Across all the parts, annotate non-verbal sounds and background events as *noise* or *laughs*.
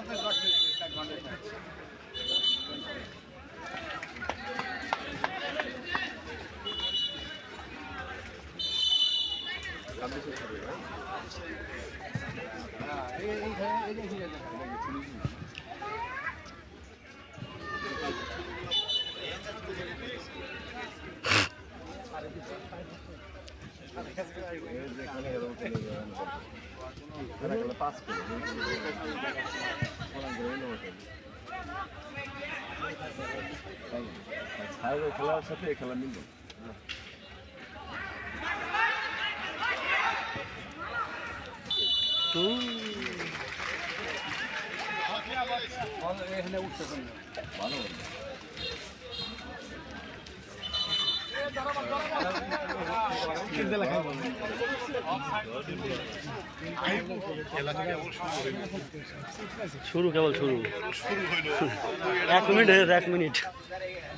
আপনার দশ মিনিট খেলার সাথে এই খেলা মিলবে। শুরু কেবল শুরু। এক মিনিট এক মিনিট।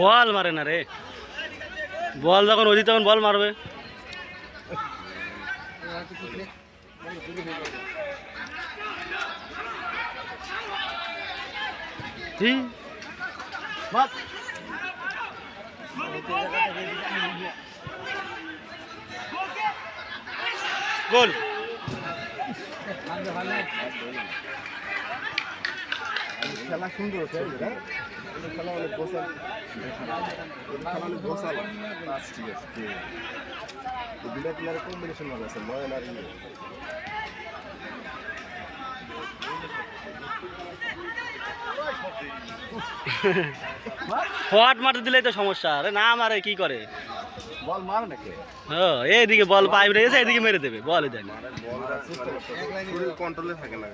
বল মারে না রে বল যখন ওদি তখন বল মারবে। গোল খেলা সুন্দর? এটা খেলা অনেক গোসাল কম্বিনেশন আছে নয়ন আর ইয়ে ফট মারতে দিলেই তো সমস্যা। আরে না মারে কি করে? বল মারে নাকি? ও এইদিকে বল পাইপ রেখেছে এদিকে মেরে দেবে দেয় না। বল কন্ট্রোলে থাকে না।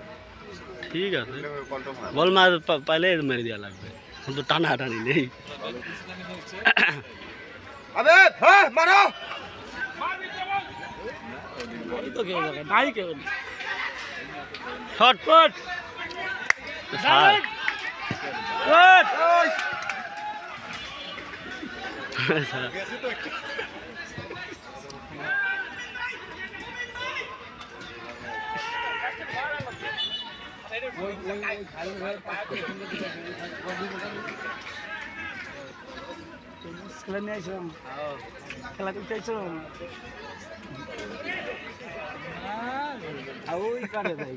ঠিক আছে। বল মার পাইলে মেরে দেওয়া লাগবে। কিন্তু টানা টানি নেই। আবে হ্যাঁ মারো। শট। পট খেলা নিয়ে আসলাম খেলা করতে আসলাম ওই কাটে ই!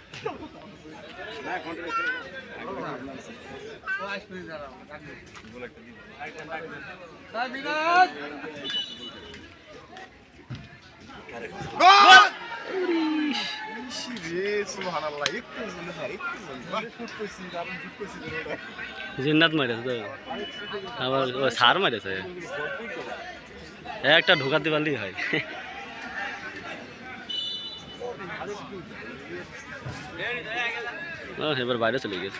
জিন্নাত মারেছে তো। আবার সার মারেছে একটা ঢোকাতে পারলেই হয়। ও, এবার বাইরে চলে গেছে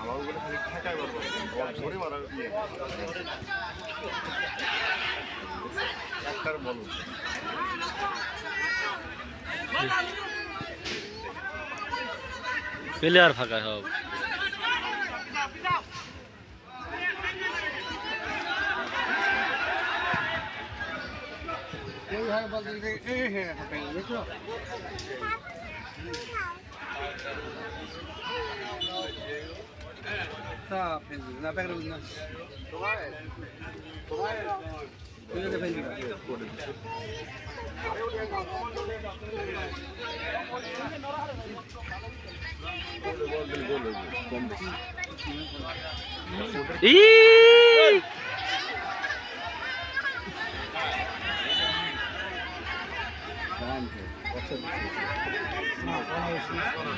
আমার উপরে খালি ঠেকাই মারবো বল ধরে মারা ইয়ে একটার বল প্লেয়ার ফাঁকা সব। ই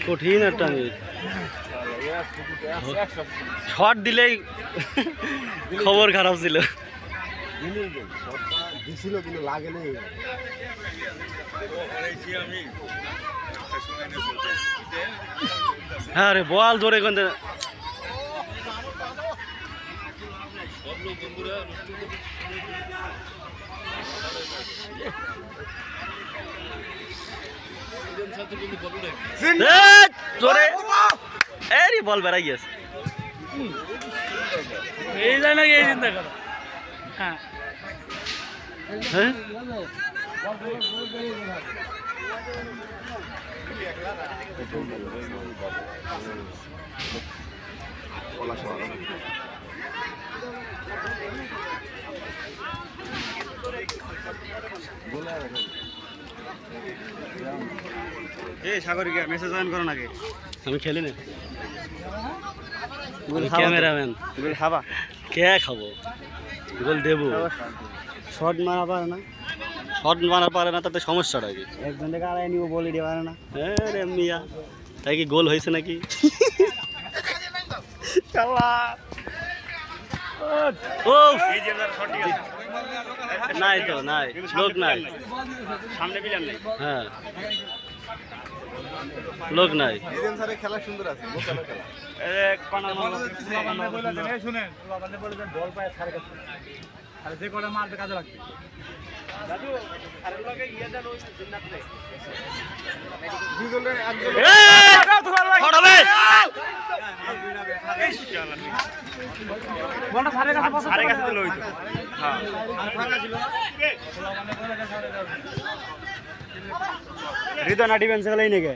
কঠিন একটা ম্যাচ শট দিলেই খবর খারাপ ছিল। কিন্তু লাগে হ্যাঁ রে বল জোরে কোন জোরে। বল বেড়াই গেছে। এই যায় নাকি এই চিন্তা করো। হ্যাঁ। হ্যাঁ? এই সাগরিকা মেসেজ অন করো নাকি? আমি খেলি না। ক্যামেরাম্যান। খাবা। কে খাব? গোল দেবো। শর্ট মারা পারে না। শট মারা পারে না তাতে সমস্যাটা কি? একজন থেকে আড়াই নিব বলে দিতে পারে না। হ্যাঁ রে মিয়া তাই কি গোল হয়েছে নাকি? নাই তো নাই লোক নাই। সামনে বিলাম নাই। হ্যাঁ। লোক নাই। খেলা সুন্দর আছে শুনেন বল পায় আর যে কটা মারবে কাজে লাগবে। দুজনের হৃদয় না ডিফেন্স গেলেই নাকি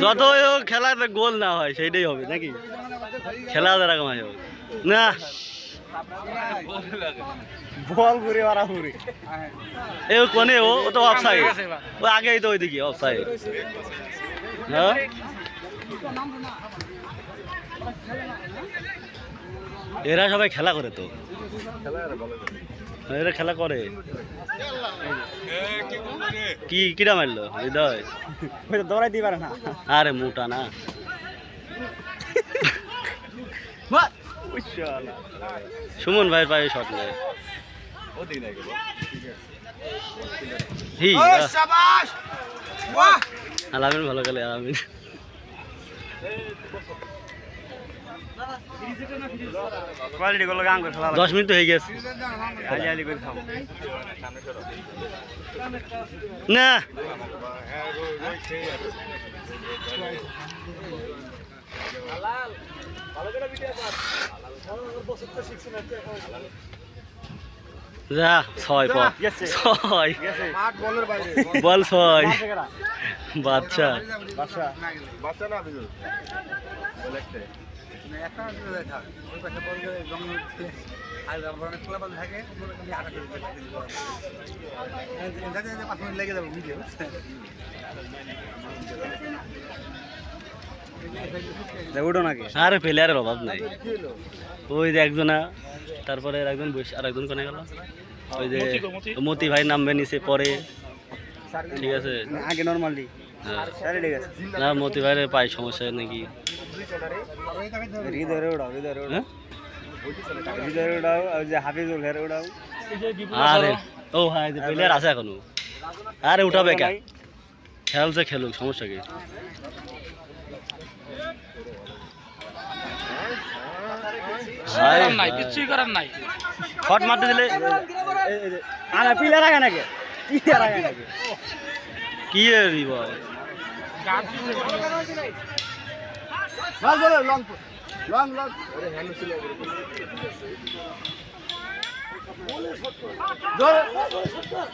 যত হোক খেলাতে গোল না হয় সেইটাই হবে নাকি? খেলা এরকম হয়। হোক। না বল ঘুরে মারা ঘুরে। এ কোনে ও ও তো অফসাইড ও আগেই তো ওইদিকে অফসাইড হ্যাঁ? এরা সবাই খেলা করে তো। খেলা আর ভালো করে। এরা খেলা করে। কি কিরা মারলো? হৃদয়। দৌড়াই দিবার না। আরে মোটা না। সুমন ভাইয়ের পায়ে শট নেয়। আলামিন ভালো খেলে আলামিন। কোয়ালিটি গুলো গান করে খেলা দশ মিনিট হয়ে গেছে। করে খাও। না। যা ছয় পর গেছে। ছয়। মাঠ বলের বাইরে। বল ছয়। বাচ্চা। বাসা বাচ্চা না বিজয়। বল একটাই। উঠো নাকি। আরে প্লেয়ারের অভাব নাই। ওই যে একজনা তারপরে একজন বসে আর একজন কোনে গেল? ওই যে মতি ভাই নামবে নিচে পরে। ঠিক আছে? আগে নর্মালি হ্যাঁ। না মতি ভাইয়ের পায়ে সমস্যা নাকি? হৃদয় উড়াও হৃদয় উড়াও। হ্যাঁ? উড়াও যে হাফিজুল হের উড়াও। আরে ও হ্যাঁ প্লেয়ার আছে এখনও। আরে উঠাবে কেন খেলছে খেলুক সমস্যা কি? নাই কিছুই করার নাই। মারতে দিলে আরে নাকি? নাকি? কি এ দিব লং বলে, লং বল। Long, long. আরে হ্যান্ড ছিল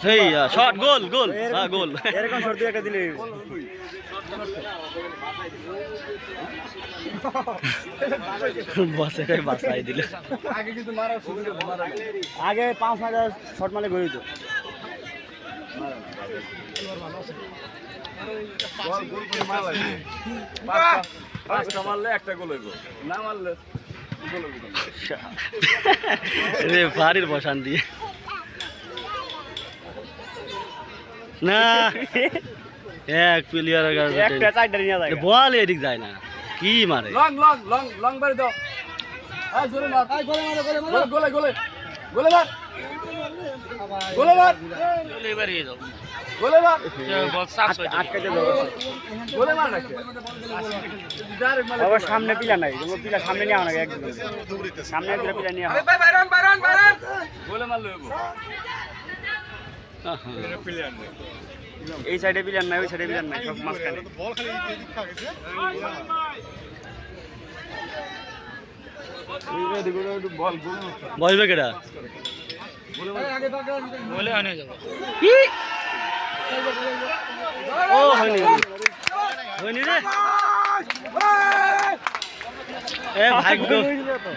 সেই শট গোল গোল। হ্যাঁ গোল। এরকম শর্ট একটা দিলে বসে কই বাসাই দিল আগে কিন্তু মারা। আগে পাঁচ হাজার শর্ট মারলে গড়ি তো। পাঁচটা- মারলে একটা গোল হইব। না মারলে। রে বাড়ির বসান দিয়ে না এক প্লেয়ারের একটা চারটা নিয়ে যায় বল এদিক যায় না কি মারে? লং লং লং লং বাড়ি দাও। জোরে মার। গোলে মার গোলে মার গোলে গোলে গোলে মার। গোলে মার। গোলে মার। আটকে যাবে। গোলে মার নাকি? বাবা সামনে পিলা নাই। তোমার পিলা সামনে নিয়ে আনা একদম। সামনে দুটো পিলা নিয়ে আনা গোলে মারলে হইব। আহা। এই সাইডে পিলার নাই ওই সাইডে পিলার নাই সব মাঝখানে। বল বসবে কেটা কি? ও হয়নি। হয়নি রে? ভাগ্য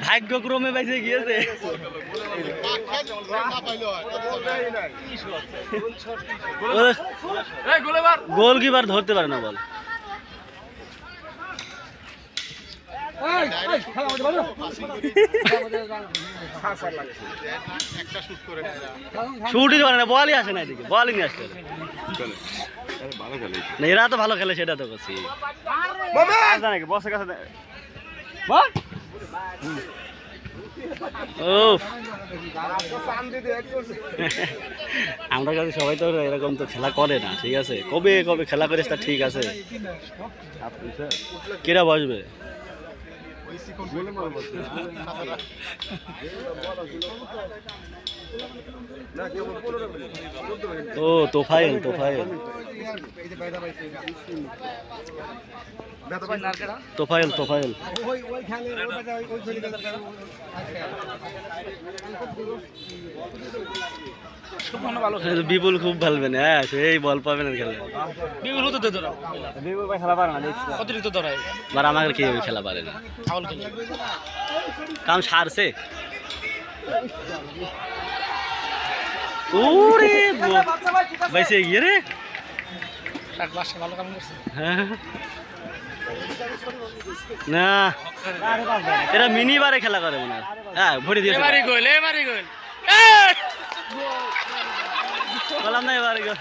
ভাগ্যক্রমে বেঁচে গিয়েছে গোলকিপার ধরতে পারে না বল। শুটই না বলই আসে না এদিকে বলই নিয়ে আসতে এরা তো ভালো খেলে সেটা তো করছি। বসের কাছে ও *laughs* আমরা কাছে সবাই তো এরকম তো খেলা করে না ঠিক আছে? কবে কবে খেলা করিস তা ঠিক আছে। কেরা বসবে? ও তোফাইল তোফাইল তোফাইল তোফাইল বিপুল খুব ভালবে না হ্যাঁ সেই বল পাবে না খেলে। বিপুল ভাই খেলা পারে না আর আমাকে কি খেলা পারে না। কাম সারছে। ওরে বাইসে গিয়ে রে। ভালো কাম করছে। হ্যাঁ। না এরা মিনি বারে খেলা করে মনে হয়। হ্যাঁ ভরে দিয়েছে। এবারে গোল এবারে গোল। বললাম না এবারে গোল।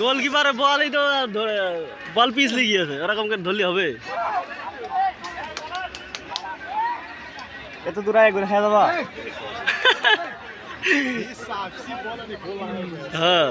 গোলকিপারে বলই তো ধরে বল পিছলে গিয়েছে ওরকম করে ধরলে হবে। এত দূর আগে গোল খেয়ে দেবা হ্যাঁ।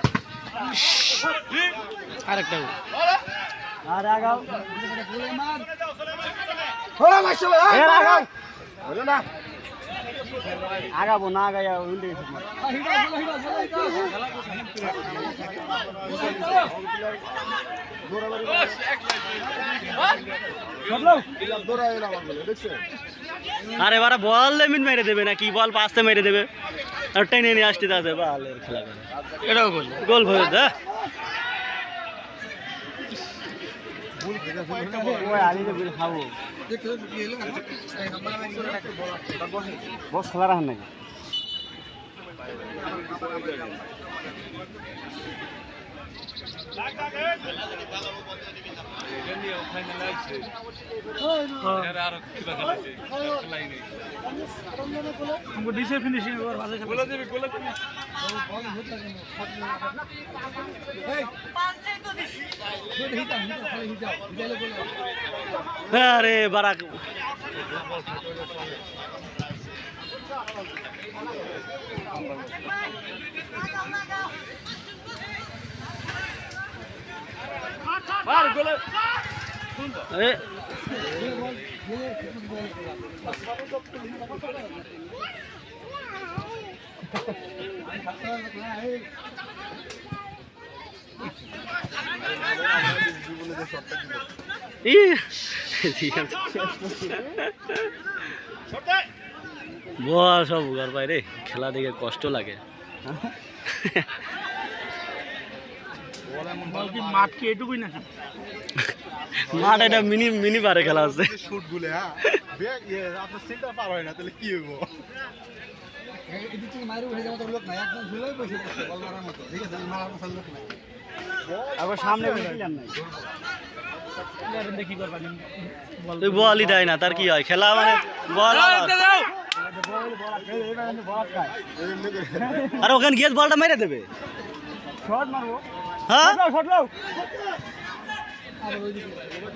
আরেকটা। আর আগাও। আগাবো না আগাইয়া উল্টে গেছে এলাম আমার বলে দেখছেন আরে বারা বল লেমিন মেরে দেবে নাকি? বল পাঁচতে মেরে দেবে। আর টেনে নিয়ে আসতে তাতে বালের খেলা করে। এটাও গোল। গোল ভরে দে। ওই আলি তো গোল খাব বস খেলা রাখেন নাকি? ডিসে ফিনিশিং বলে দেবে গোলে আরে বারা এ ই বল সব ঘর বাইরে খেলা দেখে কষ্ট লাগে। মাঠ কি এটুকুই নাকি মাঠ এটা মিনি মিনি বারে খেলা হচ্ছে শুট গুলে হ্যাঁ ইয়ে আপনার সেন্টার পার হয় না তাহলে কি হইব বলই দেয় না তার কি হয় খেলা মানে বল আর ওখানে গিয়ে বলটা মেরে দেবে শট মারবো হ্যাঁ? শট লাও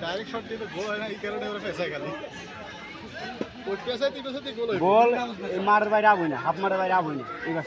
ডাইরেক্ট শট দিয়ে তো গোল হয় না এই কারণে ওরা গোল মারের বাইরে আবই না হাফ মারের বাইরে আবই না এই গাছ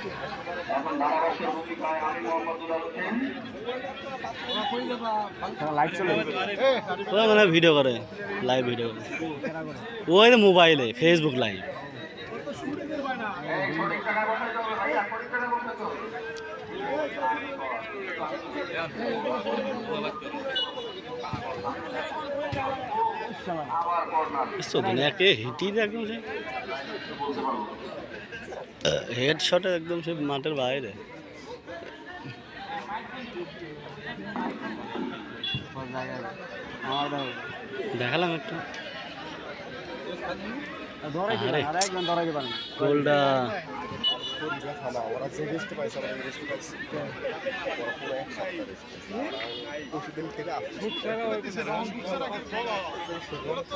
এখন ধারাভাষ্যের ভূমিকায় আমি লাইট চলে মানে ভিডিও করে লাইভ ভিডিও ওই মোবাইলে ফেসবুক লাইভ এই সঠিক টাকা বসে চলো ভাইয়া সঠিক টাকা বসে চলো কর্নার একে হিটি একদম সে হেড শটে একদম সে মাঠের বাইরে। দেখালাম একটু। গোলটা। ওরা যে রেস্ট পাইছে, আমরা রেস্ট পাইছি। ওরা পুরো এক সপ্তাহ রেস্ট পরশুদিন থেকে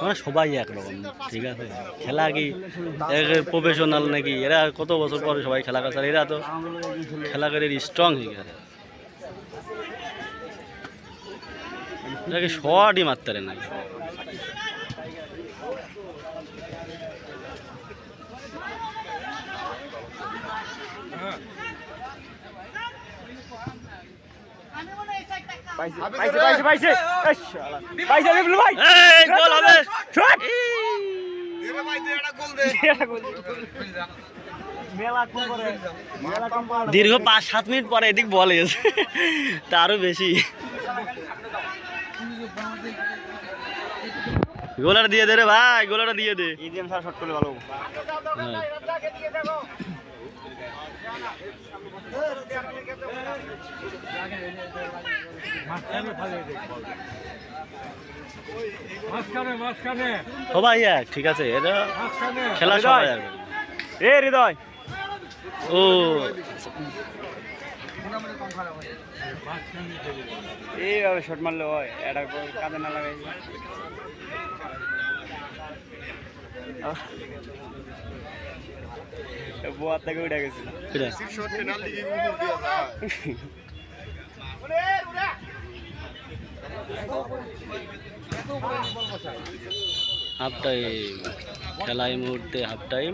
মানে সবাই একরকম ঠিক আছে? খেলা কি প্রফেশনাল নাকি? এরা কত বছর পরে সবাই খেলা করছে? এরা তো খেলা করে স্ট্রং হয়ে গেছে এটাকে শর্টই মারতে পারে নাকি পাইছে পাইছে পাইছে এই শালা। পাইছে বিপ্লব ভাই এই, গোল হবে শট এই। মেলা কম করে মেলা কম করে দীর্ঘ পাঁচ সাত মিনিট পরে এদিক বল এসে তারও বেশি গোলাটা দিয়ে দে রে ভাই গোলাটা দিয়ে দে ইডিএম স্যার শট করলে ভালো হ্যাঁ। মাঝখানে সবাই এক ঠিক আছে এটা খেলা সবাই এ হৃদয়। ও। এইভাবে শট মারলে হয় এটা কাজে না লাগাই। বোয়ার থেকে উঠে গেছিল *laughs* এটা শর্ট পেনাল্টি উপর দিয়ে যায় হাফ টাইম খেলা এই মুহূর্তে হাফ টাইম